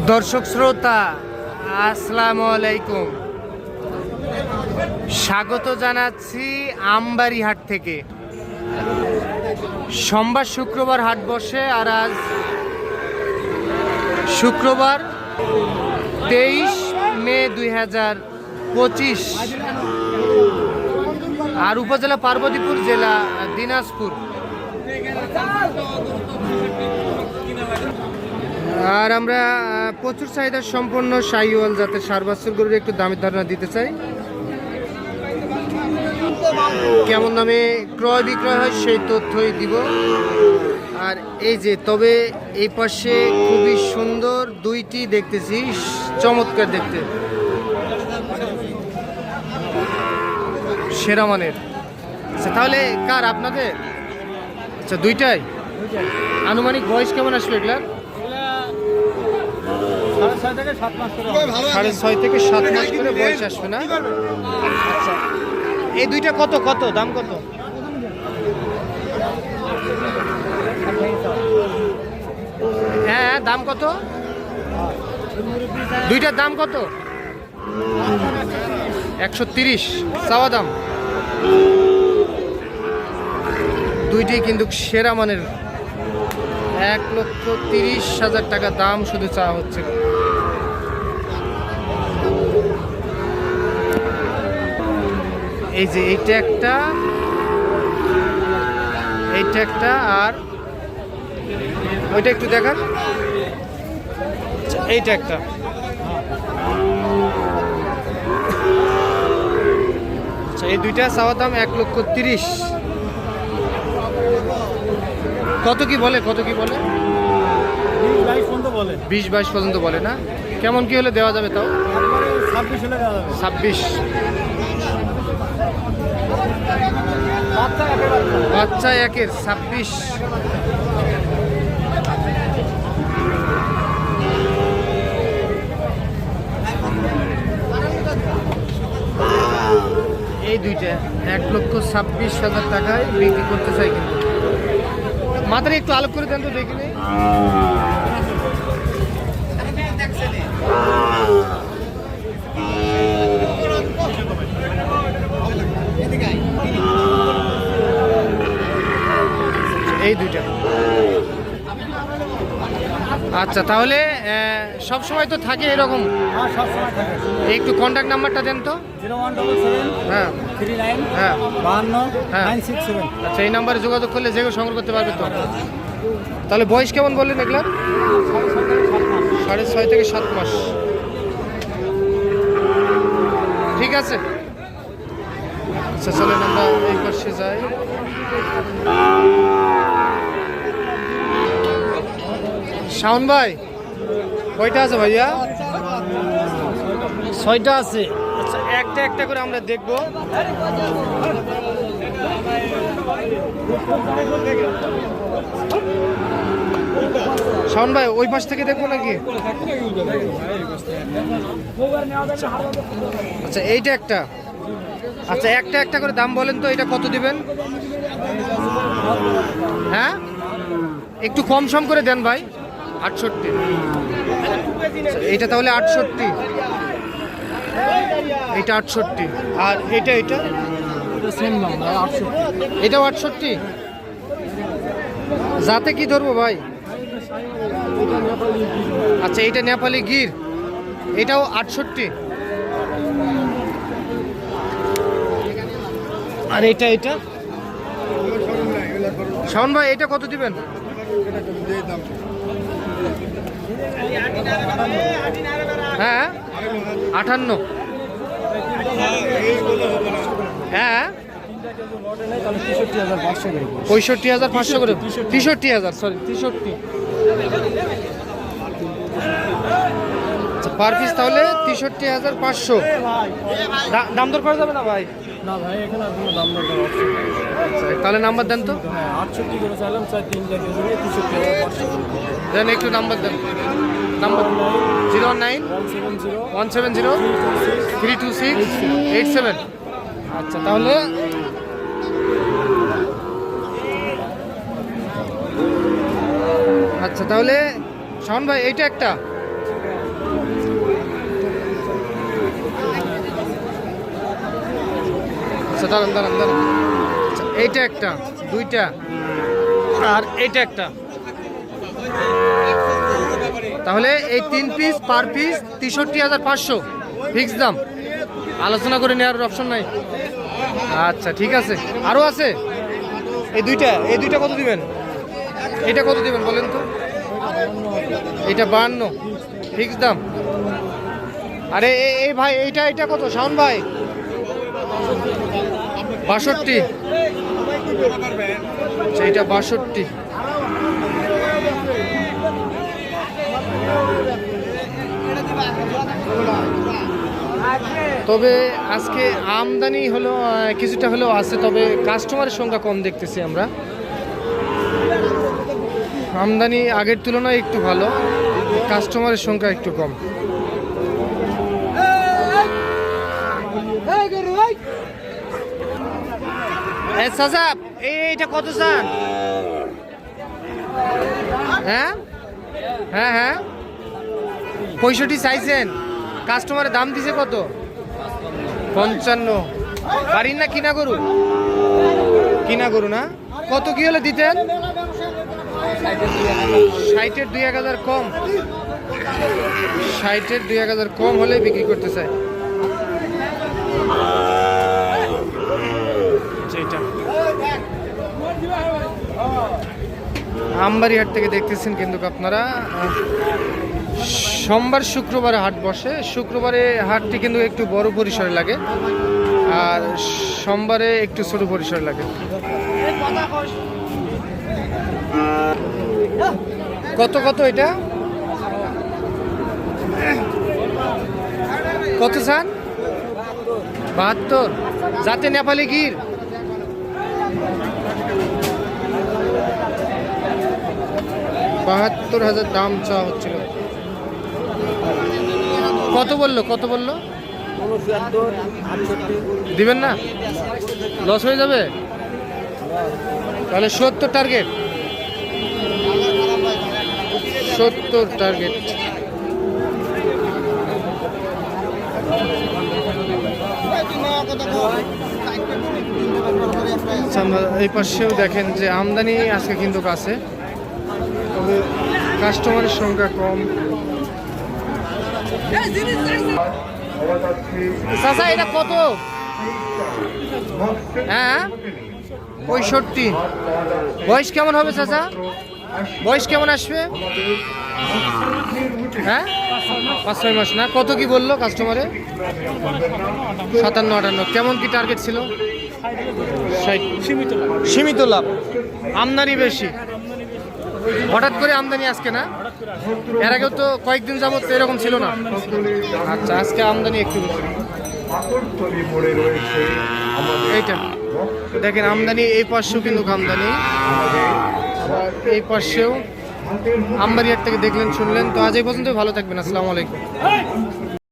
দর্শক শ্রোতা, আসসালামু আলাইকুম। স্বাগত জানাচ্ছি আমবাড়ি হাট থেকে। সোমবার শুক্রবার হাট বসে আর আজ শুক্রবার তেইশ মে দুই হাজার পঁচিশ। আর উপজেলা পার্বতীপুর জেলা দিনাজপুর। আর আমরা প্রচুর চাহিদা সম্পন্ন সাইওয়াল যাতে সার বাছুর গরুর একটু দামের ধারণা দিতে চাই। কেমন দামে ক্রয় বিক্রয় হয় সেই তথ্যই দিব। আর এই যে, তবে এই পাশে খুবই সুন্দর দুইটি দেখতেছি, চমৎকার দেখতে। সেরা মানের। আচ্ছা তাহলে কার, আপনাদের? আচ্ছা দুইটাই? আনুমানিক বয়স কেমন আসবে এগুলার? সাড়ে ছয় থেকে সাত মাস করে বয়স আসবে না? আচ্ছা। এই দুইটা কত? কত? দাম কত? হ্যাঁ দাম কত? দুইটার দাম কত? একশো তিরিশ। চাওয়া দাম? দুইটাই কিন্তু সেরা মানের এক লক্ষ তিরিশ হাজার টাকা দাম শুধু চাওয়া হচ্ছে। এই যে এইটা একটা এইটা একটা আর ওইটা একটু দেখান। এইটা একটা। আচ্ছা এই দুইটা চাওয়া দাম এক লক্ষ তিরিশ। কত কি বলে কত কি বলে? বিশ বাইশ পর্যন্ত বলে। না? কেমন কি হলে দেওয়া যাবে তাও? ছাব্বিশ হলে দেওয়া যাবে। ছাব্বিশ। বাচ্চা একের ছাব্বিশ। এই দুইটা এক লক্ষ ছাব্বিশ হাজার টাকায় বিক্রি করতে চাই কিন্তু। মাথায় একটু আলোক করে দেন তো দেখিনি এই দুইটা। আচ্ছা তাহলে সব সময় তো থাকে এরকম? হ্যাঁ একটু কন্ট্যাক্ট নাম্বারটা দেন তো। হ্যাঁ। হ্যাঁ। হ্যাঁ। আচ্ছা এই নাম্বারে যোগাযোগ করলে যে সংগ্রহ করতে পারবে তো। তাহলে বয়স কেমন বললেন এগুলার? সাড়ে ছয় থেকে সাত মাস। ঠিক আছে। আচ্ছা চলেন আমরা এই পাশে যাই। শাওন ভাই, কয়টা আছে ভাইয়া? ছয়টা আছে। আচ্ছা একটা একটা করে আমরা দেখব। শাওন ভাই, ওই পাশ থেকে দেখব নাকি? আচ্ছা এইটা একটা। আচ্ছা একটা একটা করে দাম বলেন তো, এটা কত দিবেন? হ্যাঁ? একটু কম সম করে দেন ভাই। আটষট্টি। এইটা তাহলে আটষট্টি। এইটা আটষট্টি। আর এটা এটা? সেম দাম এটাও আটষট্টি? যাতে কি ধরবো ভাই? আচ্ছা এটা নেপালি গির। এটাও আটষট্টি। আর এটা এটা? শাওন ভাই এটা কত দিবেন? হ্যাঁ আটান্ন হ্যাঁ। পঁয়ষট্টি হাজার পাঁচশো করে। তেষট্টি হাজার সরি তেষট্টি। পার পিস তাহলে তেষট্টি হাজার পাঁচশো। দাম দর করা যাবে না ভাই? না ভাই এখানে আর কোনো দাম দরকার অপশন নেই। আচ্ছা, তাহলে নাম্বার দেন তো। হ্যাঁ আটষট্টি করে চাইলাম চাই তিন লাখ জন্য তেষট্টি হাজার পাঁচশো দেন একটু নাম্বার দেন। Number zero nine one seven zero one seven zero three two six eight seven আচ্ছা তাহলে আচ্ছা তাহলে শাওন ভাই এইটা একটা। আচ্ছা দাঁড়ান দাঁড়ান দাঁড়ান। আচ্ছা, এইটা একটা দুইটা। আর এইটা একটা। তাহলে এই তিন পিস পার পিস তেষট্টি হাজার পাঁচশো ফিক্স দাম। আলোচনা করে নেওয়ার অপশন নাই। আচ্ছা ঠিক আছে। আরও আছে? এই দুইটা এই দুইটা কত দিবেন? এটা কত দিবেন বলেন তো? এটা বাহান্ন ফিক্স দাম। আরে এই ভাই এইটা এইটা কত? শাওন ভাই? বাষট্টি। সেইটা বাষট্টি। তবে আজকে আমদানি হলো কিছুটা হলেও আছে, তবে কাস্টমারের সংখ্যা কম দেখতেছি আমরা। আমদানি আগের তুলনায় একটু ভালো কাস্টমারের সংখ্যা একটু কম। এইটা কত চান? হ্যাঁ? হ্যাঁ হ্যাঁ। পঁয়ষট্টি চাইছেন। কাস্টমারের দাম দিছে কত? পঞ্চান্ন। বাড়ির না কিনা গরু? কিনা গরু না? কত কি হলে দিতেন? ষাটের দুই এক হাজার কম। ষাটের দুই এক হাজার কম হলে বিক্রি করতে চাই আমবাড়ি হাট থেকে দেখতেছেন কিন্তু আপনারা। সোমবার শুক্রবারে হাট বসে। শুক্রবারে হাটটি কিন্তু একটু বড় পরিসরে লাগে। আর সোমবারে একটু ছোট পরিসরে লাগে। কত কত এটা? কত চান? বাহাত্তর। যাতে নেপালি গির। বাহাত্তর হাজার দাম চাওয়া হচ্ছিল। কত বলল কত বলল? দিবেন না? লস হয়ে যাবে? তাহলে সত্তর টার্গেট সত্তর টার্গেট আচ্ছা, এই পাশেও দেখেন যে আমদানি আজকে কিন্তু আছে। তবে কাস্টমারের সংখ্যা কম। চাচা এটা কত? হ্যাঁ? পঁয়ষট্টি। বয়স কেমন হবে চাচা? বয়স কেমন আসবে? হ্যাঁ? পাঁচ ছয় মাস না? কত কি বলল কাস্টমারে সাতান্ন আটান্ন। কেমন কি টার্গেট ছিল? সীমিত লাভ। সীমিত লাভ। আমদানি বেশি। হঠাৎ করে আমদানি আজকে না? এর আগেও তো কয়েকদিন যাবত এরকম ছিল না। আচ্ছা আজকে আমদানি একটু এইটা। দেখেন, আমদানি এই পাশেও কিন্তু আমদানি। এই পাশেও আমবাড়িয়ার থেকে দেখলেন, শুনলেন। তো আজ এই পর্যন্ত ভালো থাকবেন। আসসালামু আলাইকুম।